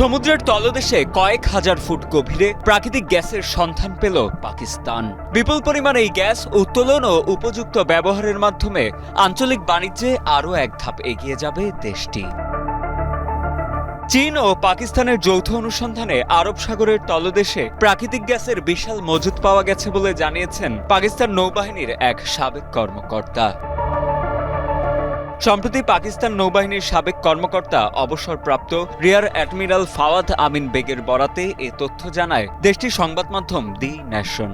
সমুদ্রের তলদেশে কয়েক হাজার ফুট গভীরে প্রাকৃতিক গ্যাসের সন্ধান পেল পাকিস্তান। বিপুল পরিমাণ এই গ্যাস উত্তোলন ও উপযুক্ত ব্যবহারের মাধ্যমে আঞ্চলিক বাণিজ্যে আরও এক ধাপ এগিয়ে যাবে দেশটি। চীন ও পাকিস্তানের যৌথ অনুসন্ধানে আরব সাগরের তলদেশে প্রাকৃতিক গ্যাসের বিশাল মজুদ পাওয়া গেছে বলে জানিয়েছেন পাকিস্তান নৌবাহিনীর এক সাবেক কর্মকর্তা। সম্প্রতি পাকিস্তান নৌবাহিনীর সাবেক কর্মকর্তা অবসরপ্রাপ্ত রিয়ার অ্যাডমিরাল ফাওয়াদ আমিন বেগের বরাতে এ তথ্য জানায় দেশটির সংবাদ মাধ্যম দি ন্যাশন।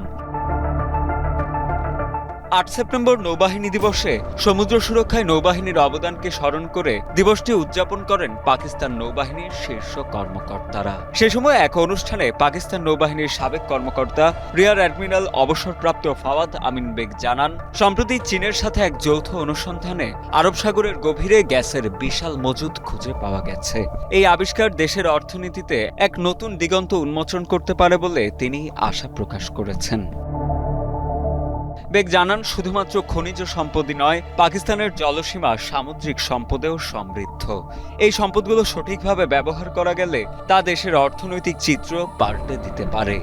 আট সেপ্টেম্বর নৌবাহিনী দিবসে সমুদ্র সুরক্ষায় নৌবাহিনীর অবদানকে স্মরণ করে দিবসটি উদযাপন করেন পাকিস্তান নৌবাহিনীর শীর্ষ কর্মকর্তারা। সে সময় এক অনুষ্ঠানে পাকিস্তান নৌবাহিনীর সাবেক কর্মকর্তা, রিয়ার অ্যাডমিরাল অবসরপ্রাপ্ত ফাওয়াদ আমিন বেগ জানান, সম্প্রতি চীনের সাথে এক যৌথ অনুসন্ধানে আরব সাগরের গভীরে গ্যাসের বিশাল মজুদ খুঁজে পাওয়া গেছে। এই আবিষ্কার দেশের অর্থনীতিতে এক নতুন দিগন্ত উন্মোচন করতে পারে বলে তিনি আশা প্রকাশ করেছেন। বেগ জানান শুধুমাত্র খনিজ সম্পদই নয়, পাকিস্তানের জলসীমা সামুদ্রিক সম্পদেও সমৃদ্ধ। এই সম্পদগুলো সঠিকভাবে ব্যবহার করা গেলে তা দেশের অর্থনৈতিক চিত্র পাল্টে দিতে পারে।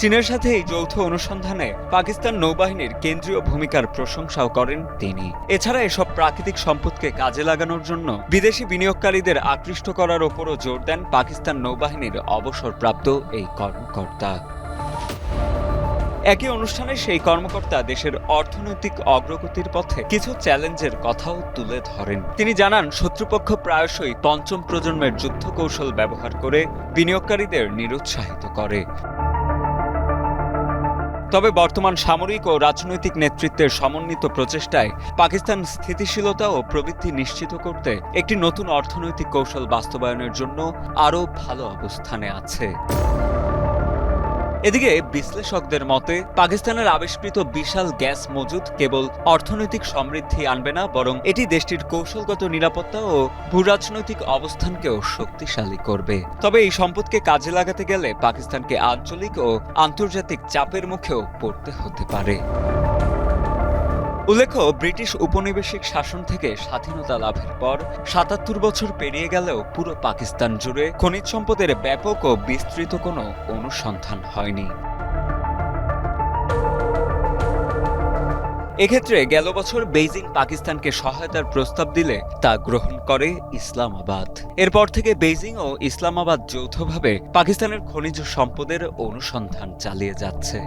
চীনের সাথে এই যৌথ অনুসন্ধানে পাকিস্তান নৌবাহিনীর কেন্দ্রীয় ভূমিকার প্রশংসাও করেন তিনি। এছাড়া এসব প্রাকৃতিক সম্পদকে কাজে লাগানোর জন্য বিদেশি বিনিয়োগকারীদের আকৃষ্ট করার ওপরও জোর দেন পাকিস্তান নৌবাহিনীর অবসরপ্রাপ্ত এই কর্মকর্তা। একই অনুষ্ঠানে সেই কর্মকর্তা দেশের অর্থনৈতিক অগ্রগতির পথে কিছু চ্যালেঞ্জের কথাও তুলে ধরেন। তিনি জানান, শত্রুপক্ষ প্রায়শই পঞ্চম প্রজন্মের যুদ্ধ কৌশল ব্যবহার করে বিনিয়োগকারীদের নিরুৎসাহিত করে। তবে বর্তমান সামরিক ও রাজনৈতিক নেতৃত্বের সমন্বিত প্রচেষ্টায় পাকিস্তান স্থিতিশীলতা ও প্রবৃদ্ধি নিশ্চিত করতে একটি নতুন অর্থনৈতিক কৌশল বাস্তবায়নের জন্য আরও ভালো অবস্থানে আছে। এদিকে বিশ্লেষকদের মতে, পাকিস্তানের আবিষ্কৃত বিশাল গ্যাস মজুদ কেবল অর্থনৈতিক সমৃদ্ধি আনবে না, বরং এটি দেশটির কৌশলগত নিরাপত্তা ও ভূরাজনৈতিক অবস্থানকেও শক্তিশালী করবে। তবে এই সম্পদকে কাজে লাগাতে গেলে পাকিস্তানকে আঞ্চলিক ও আন্তর্জাতিক চাপের মুখেও পড়তে হতে পারে। উল্লেখ্য, ব্রিটিশ উপনিবেশিক শাসন থেকে স্বাধীনতা লাভের পর সাতাত্তর বছর পেরিয়ে গেলেও পুরো পাকিস্তান জুড়ে খনিজ সম্পদের ব্যাপক ও বিস্তৃত কোনো অনুসন্ধান হয়নি। এক্ষেত্রে গেল বছর বেইজিং পাকিস্তানকে সহায়তার প্রস্তাব দিলে তা গ্রহণ করে ইসলামাবাদ। এরপর থেকে বেইজিং ও ইসলামাবাদ যৌথভাবে পাকিস্তানের খনিজ সম্পদের অনুসন্ধান চালিয়ে যাচ্ছে।